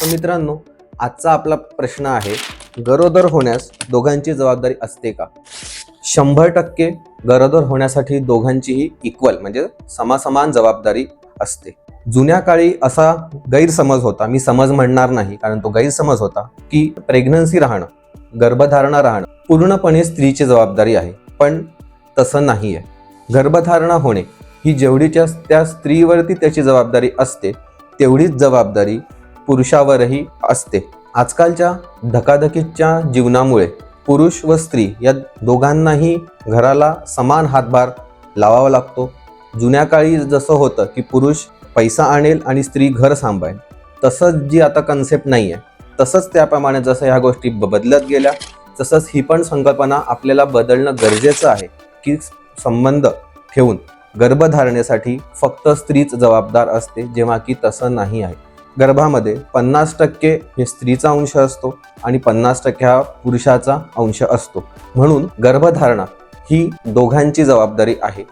तर मित्रांनो आजचा आपला प्रश्न आहे गरोदर होण्यास दोघांची जबाबदारी असते का? शंभर टक्के गरोदर होण्यासाठी दोघांचीही इक्वल म्हणजे समासमान जबाबदारी असते. जुन्या काळी असा गैरसमज होता मी समज म्हणणार नाही कारण तो गैरसमज होता की प्रेग्नन्सी राहणं गर्भधारणा राहणं पूर्णपणे स्त्रीची जबाबदारी आहे पण तसं नाही आहे गर्भधारणा होणे ही जेवढीच्या त्या स्त्रीवरती त्याची जबाबदारी असते तेवढीच जबाबदारी पुरुषावरही असते. आजकालच्या धकाधकीच्या जीवनामुळे पुरुष व स्त्री या दोघांनाही घराला समान हातभार लावावा लागतो. जुन्या काळी जसं होतं की पुरुष पैसा आणेल आणि स्त्री घर सांभाळेल. तसंच जी आता कन्सेप्ट नाही आहे तसंच त्याप्रमाणे जसं ह्या गोष्टी बदलत गेल्या तसंच ही पण संकल्पना आपल्याला बदलणं गरजेचं आहे की संबंध ठेवून गर्भधारणेसाठी फक्त स्त्रीच जबाबदार असते जेव्हा की तसं नाही आहे. गर्भामध्ये पन्नास टक्के हे स्त्रीचा अंश असतो आणि पन्नास टक्के हा पुरुषाचा अंश असतो. म्हणून गर्भधारणा ही दोघांची जबाबदारी आहे.